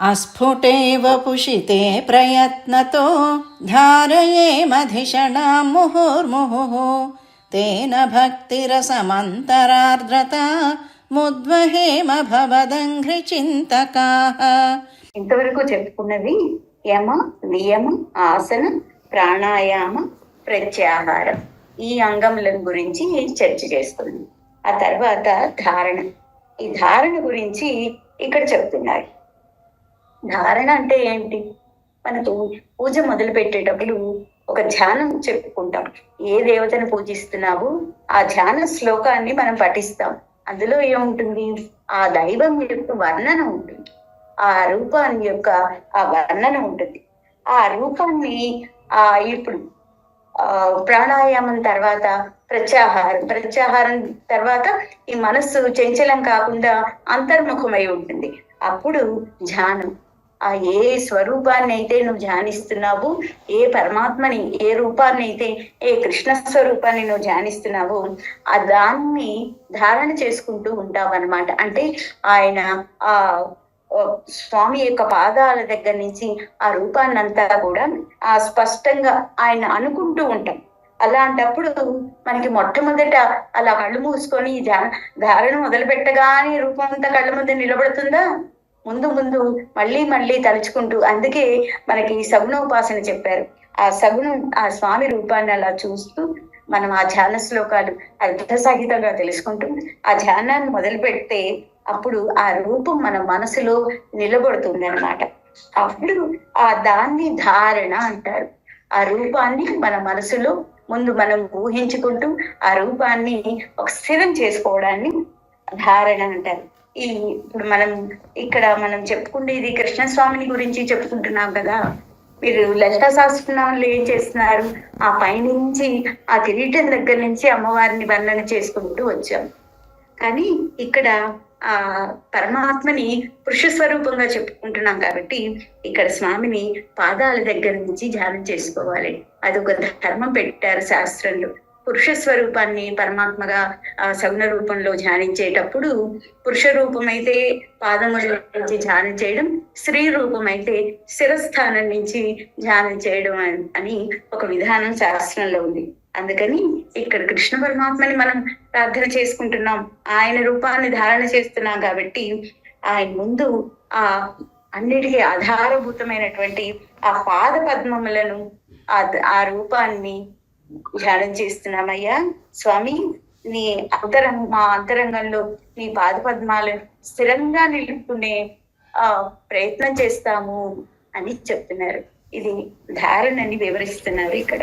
अस्फुटेव पुषिते प्रयत्नतो धारयेमधिषणां मुहुर्मुहुः तेन भक्तिरसमन्तरार्द्रता मुद्वहेम भवदङ्घ्रिचिन्तकाः ఇంతవరకు చెప్పుకున్నది యమ నియమ ఆసన ప్రాణాయామ ప్రత్యాహారం ఈ అంగముల గురించి చర్చ చేస్తుంది ఆ తర్వాత ధారణ ఈ ధారణ గురించి ఇక్కడ చెప్తున్నారు ధారణ అంటే ఏంటి? మనకు పూజ మొదలు పెట్టేటప్పుడు ఒక ధ్యానం చెప్పుకుంటాం. ఏ దేవతను పూజిస్తున్నావు ఆ ధ్యాన శ్లోకాన్ని మనం పఠిస్తాం. అందులో ఏముంటుంది? ఆ దైవం యొక్క వర్ణన ఉంటుంది. ఆ రూపాన్ని యొక్క ఆ వర్ణన ఉంటుంది. ఆ రూపాన్ని ఆ ఇప్పుడు ఆ ప్రాణాయామం తర్వాత ప్రత్యాహారం ప్రత్యాహారం తర్వాత ఈ మనస్సు చంచలం కాకుండా అంతర్ముఖమై ఉంటుంది. అప్పుడు ధ్యానం. ఆ ఏ స్వరూపాన్ని అయితే నువ్వు ధ్యానిస్తున్నావు ఏ పరమాత్మని ఏ రూపాన్ని అయితే ఏ కృష్ణ స్వరూపాన్ని నువ్వు ధ్యానిస్తున్నావో ఆ దాన్ని ధారణ చేసుకుంటూ ఉంటావు అనమాట అంటే ఆయన ఆ స్వామి యొక్క పాదాల దగ్గర నుంచి ఆ రూపాన్నంతా కూడా ఆ స్పష్టంగా ఆయన అనుకుంటూ ఉంటాం. అలాంటప్పుడు మనకి మొట్టమొదట అలా కళ్ళు మూసుకొని ధ్యాన ధారణ మొదలు పెట్టగానే రూపం అంతా కళ్ళ ముందు నిలబడుతుందా? ముందు ముందు మళ్ళీ మళ్ళీ తలుచుకుంటూ అందుకే మనకి సగుణోపాసన చెప్పారు. ఆ సగుణం ఆ స్వామి రూపాన్ని అలా చూస్తూ మనం ఆ ధ్యాన శ్లోకాలు అర్థ సహితంగా తెలుసుకుంటూ ఆ ధ్యానాన్ని మొదలు పెడితే అప్పుడు ఆ రూపం మన మనసులో నిలబడుతుంది అనమాట అప్పుడు ఆ దాన్ని ధారణ అంటారు. ఆ రూపాన్ని మన మనసులో ముందు మనం ఊహించుకుంటూ ఆ రూపాన్ని ఒక స్థిరం చేసుకోవడాన్ని ధారణ అంటారు. ఈ ఇప్పుడు మనం ఇక్కడ మనం చెప్పుకునేది కృష్ణస్వామిని గురించి చెప్పుకుంటున్నాం కదా. మీరు లలిత శాస్త్రనామాలు ఏం చేస్తున్నారు? ఆ పైనుంచి ఆ కిరీటం దగ్గర నుంచి అమ్మవారిని వర్ణన చేసుకుంటూ వచ్చాం. కానీ ఇక్కడ ఆ పరమాత్మని పురుష స్వరూపంగా చెప్పుకుంటున్నాం కాబట్టి ఇక్కడ స్వామిని పాదాల దగ్గర నుంచి ధ్యానం చేసుకోవాలి. అది ఒక ధర్మం పెట్టారు శాస్త్రంలో. పురుష స్వరూపాన్ని పరమాత్మగా ఆ సగుణ రూపంలో ధ్యానించేటప్పుడు పురుష రూపం అయితే పాదముల నుంచి ధ్యానం చేయడం స్త్రీ రూపం అయితే శిరస్థానం నుంచి ధ్యానం చేయడం అని ఒక విధానం శాస్త్రంలో ఉంది. అందుకని ఇక్కడ కృష్ణ పరమాత్మని మనం ప్రార్థన చేసుకుంటున్నాం. ఆయన రూపాన్ని ధారణ చేస్తున్నాం కాబట్టి ఆయన ముందు ఆ అన్నిటికీ ఆధారభూతమైనటువంటి ఆ పాద పద్మములను ఆ ఆ రూపాన్ని ధ్యానం చేస్తున్నామయ్యా. స్వామి నీ అంతరంగ మా అంతరంగంలో నీ పాద పద్మాలు స్థిరంగా నిలుపుకునే ఆ ప్రయత్నం చేస్తాము అని చెప్తున్నారు. ఇది ధారణని వివరిస్తున్నారు ఇక్కడ.